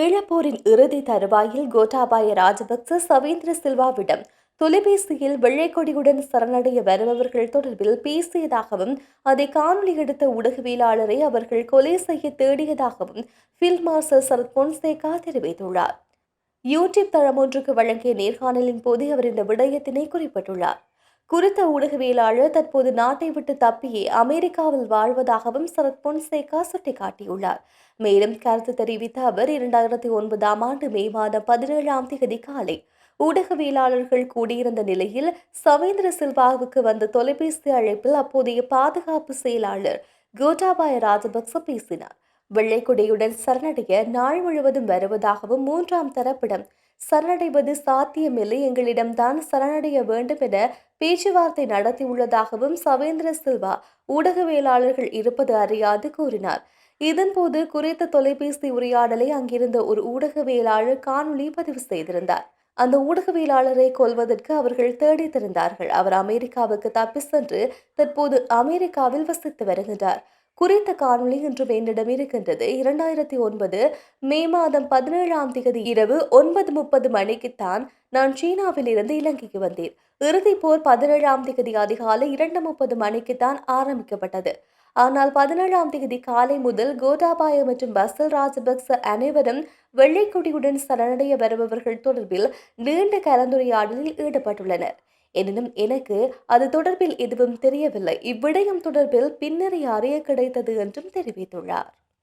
ஈழப்போரின் இறுதி தருவாயில் கோட்டாபாய ராஜபக்ச சவேந்திர சில்வாவிடம் தொலைபேசியில் வெள்ளைக்கொடியுடன் சரணடைய வருபவர்கள் தொடர்பில் பேசியதாகவும் அதை காணொலி எடுத்த ஊடகவியலாளரை அவர்கள் கொலை செய்ய தேடியதாகவும் ஃபீல்ட் மார்ஷல் சரத் பொன்சேகா தெரிவித்துள்ளார். யூடியூப் தளம் ஒன்றுக்கு வழங்கிய நேர்காணலின் போது அவர் இந்த விடயத்தினை குறிப்பிட்டுள்ளார். குறித்த ஊடகவியலாளர் தற்போது நாட்டை விட்டு தப்பியே அமெரிக்காவில் வாழ்வதாகவும் சரத் பொன்சேகா சுட்டிக்காட்டியுள்ளார். மேலும் கருத்து தெரிவித்த அவர் இரண்டாயிரத்தி ஒன்பதாம் ஆண்டு மே மாதம் பதினேழாம் தேதி காலை ஊடகவியலாளர்கள் கூடியிருந்த நிலையில் சவேந்திர சில்வாவுக்கு வந்த தொலைபேசி அழைப்பில் அப்போதைய பாதுகாப்பு செயலாளர் கோட்டாபாய ராஜபக்ச பேசினார். வெள்ளைக்குடியுடன் சரணடைய நாள் முழுவதும் வருவதாகவும் மூன்றாம் தரப்பிடம் சரணடைவது சாத்தியமில்லை. எங்களிடம்தான் சரணடைய வேண்டும் என பேச்சுவார்த்தை நடத்தியுள்ளதாகவும் சவேந்திர சில்வா ஊடகவியலாளர்கள் இருப்பது அறியாது கூறினார். இதன்போது குறித்த தொலைபேசி உரையாடலை அங்கிருந்த ஒரு ஊடகவியலாளர் காணொலி பதிவு செய்திருந்தார். அந்த ஊடகவியலாளரை கொல்வதற்கு அவர்கள் தேடித்திருந்தார்கள். அவர் அமெரிக்காவுக்கு தப்பி சென்று தற்போது அமெரிக்காவில் வசித்து வருகின்றார். குறித்த காணொளி இன்று என்னிடம் இருக்கின்றது. இரண்டாயிரத்தி ஒன்பது மே மாதம் பதினேழாம் தேதி இரவு ஒன்பது முப்பது மணிக்குத்தான் நான் சீனாவில் இருந்து இலங்கைக்கு வந்தேன். இறுதிப் போர் பதினேழாம் தேதி அதிகாலை இரண்டு முப்பது மணிக்குத்தான் ஆரம்பிக்கப்பட்டது. ஆனால் பதினேழாம் தேதி காலை முதல் கோட்டாபாய மற்றும் பசல் ராஜபக்ச அனைவரும் வெள்ளைக்கொடியுடன் சரணடைய வருபவர்கள் தொடர்பில் நீண்ட கலந்துரையாடலில் ஈடுபட்டுள்ளனர். எனினும் எனக்கு அது தொடர்பில் எதுவும் தெரியவில்லை. இவ்விடயம் தொடர்பில் பின்னரே அறிய கிடைத்தது என்றும் தெரிவித்துள்ளார்.